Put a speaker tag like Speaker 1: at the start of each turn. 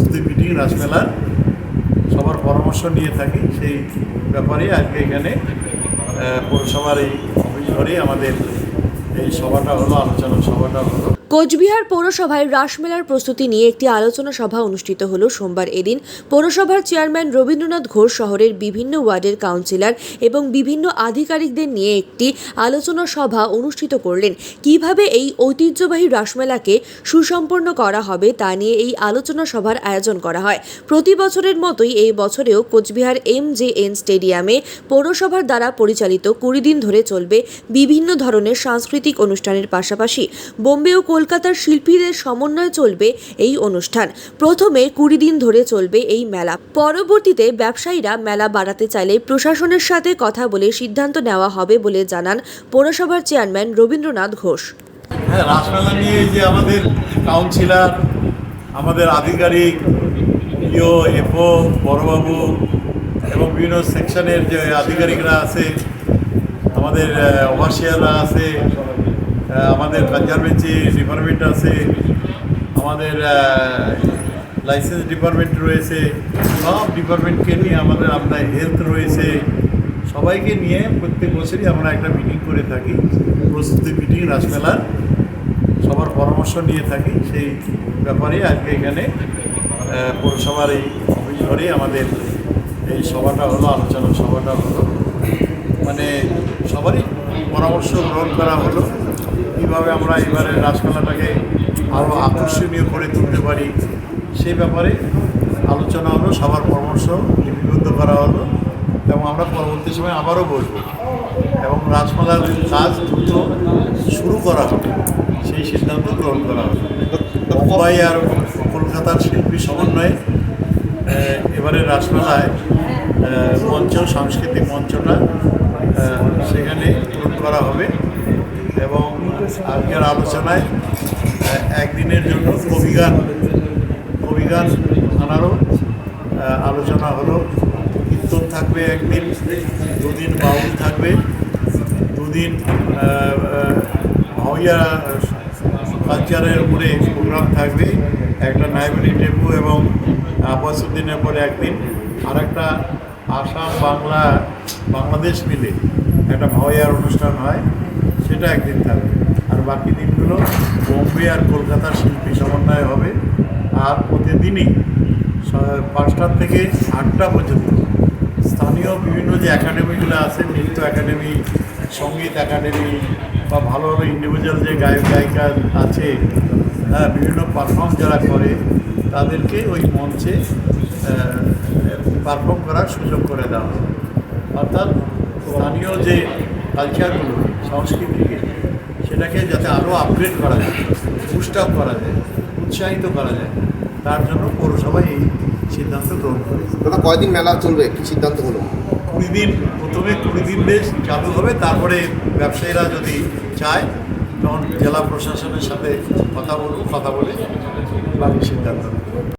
Speaker 1: প্রস্তুতি মিটিং, রাসমেলার। সবার পরামর্শ নিয়ে থাকি সেই ব্যাপারে আজকে এখানে পৌরসভার এই অফিস ঘরে আমাদের এই সভাটা হলো, আলোচনা সভাটা হলো।
Speaker 2: কোচবিহার পৌরসভায় রাসমেলার প্রস্তুতি নিয়ে একটি আলোচনা সভা অনুষ্ঠিত হলো সোমবার এদিন। পৌরসভার চেয়ারম্যান রবীন্দ্রনাথ ঘোষ শহরের বিভিন্ন ওয়ার্ডের কাউন্সিলর এবং বিভিন্ন আধিকারিকদের নিয়ে একটি আলোচনা সভা অনুষ্ঠিত করলেন। কীভাবে এই ঐতিহ্যবাহী রাসমেলাকে সুসম্পন্ন করা হবে তা নিয়ে এই আলোচনা সভার আয়োজন করা হয়। প্রতি বছরের মতোই এই বছরেও কোচবিহার এম জে এন স্টেডিয়ামে পৌরসভার দ্বারা পরিচালিত কুড়ি দিন ধরে চলবে বিভিন্ন ধরনের সাংস্কৃতিক অনুষ্ঠানের পাশাপাশি। বোম্বে ও কলকাতার শিল্পীদের সমন্বয়ে চলবে এই অনুষ্ঠান। প্রথমে কুড়ি দিন ধরে চলবে এই মেলা। পরবর্তীতে ব্যবসায়ীরা মেলা বাড়াতে চাইলে প্রশাসনের সাথে কথা বলে সিদ্ধান্ত নেওয়া হবে বলে জানান পৌরসভার চেয়ারম্যান রবীন্দ্রনাথ ঘোষ।
Speaker 1: হ্যাঁ রাসমেলা নিয়ে যে আমাদের কাউন্সিলর, আমাদের আধিকারিক, ইও, এফও, বড়বাবু এবং বিভিন্ন সেকশনের যে আধিকারিকরা আছে, আমাদের ওভারসিয়াররা আছে আমাদের কনজারভেন্সি ডিপার্টমেন্ট আছে, আমাদের লাইসেন্স ডিপার্টমেন্ট রয়েছে, সব ডিপার্টমেন্টকে নিয়ে আমাদের আপনার হেলথ রয়েছে। সবাইকে নিয়ে প্রত্যেক বছরই আমরা একটা মিটিং করে থাকি, প্রস্তুতি মিটিং রাসমেলার। সবার পরামর্শ নিয়ে থাকি, সেই ব্যাপারে আজকে এখানে পৌরসভার এই অফিস আমাদের এই সভাটা হলো, আলোচনা সভাটা হলো। মানে সবারই পরামর্শ গ্রহণ করা হলো। কীভাবে আমরা এবারে রাসমেলাটাকে আরও আকর্ষণীয় করে তুলতে পারি সেই ব্যাপারে আলোচনা হলো, সবার পরামর্শ লিপিবদ্ধ করা হলো এবং আমরা পরবর্তী সময় আবারও বসবো এবং রাজমেলার কাজ দ্রুত শুরু করা হবে সেই সিদ্ধান্ত গ্রহণ করা হবে মুম্বাই আর কলকাতার শিল্পী সমন্বয়ে এবারে রাসমেলায় মঞ্চ সাংস্কৃতিক মঞ্চটা সেখানে পূরণ করা হবে এবং আজকের আলোচনায় একদিনের জন্য কবিগান কবিগান আনারও আলোচনা হলো। কীর্তন থাকবে একদিন দুদিন বাউল থাকবে দুদিন আহ, কালচারের উপরে প্রোগ্রাম থাকবে একটা নাইবেরি টেম্পু এবং আব্বাসুদ্দিনের পরে একদিন। আর একটা আসাম, বাংলা, বাংলাদেশ মিলে একটা ভাওয়াইয়ার অনুষ্ঠান হয়, সেটা একদিন থাকবে আর বাকি দিনগুলো বোম্বে আর কলকাতার শিল্পী সমন্বয় হবে। আর প্রতিদিনই পাঁচটার থেকে আটটা পর্যন্ত স্থানীয় বিভিন্ন যে একাডেমিগুলো আছে, নৃত্য একাডেমি, সংগীত একাডেমি, বা ভালো ভালো ইন্ডিভিজুয়াল যে গায়ক, গায়িকা আছে হ্যাঁ বিভিন্ন পারফর্ম যারা করে, তাদেরকে ওই মঞ্চে পারফর্ম করার সুযোগ করে দেওয়া অর্থাৎ স্থানীয় যে কালচারগুলো সংস্কৃতিকে সেটাকে যাতে আরও আপগ্রেড করা যায় বুস্ট আপ করা যায় উৎসাহিত করা যায় তার জন্য পৌরসভা এই সিদ্ধান্ত গ্রহণ করেছে
Speaker 3: দাদা কয়দিন মেলা চলবে? কি সিদ্ধান্ত হলো?
Speaker 1: কুড়ি দিন প্রথমে কুড়ি দিন বেশ চালু হবে তারপরে ব্যবসায়ীরা যদি চায় তখন জেলা প্রশাসনের সাথে কথা বলব কথা বলে বাকি সিদ্ধান্ত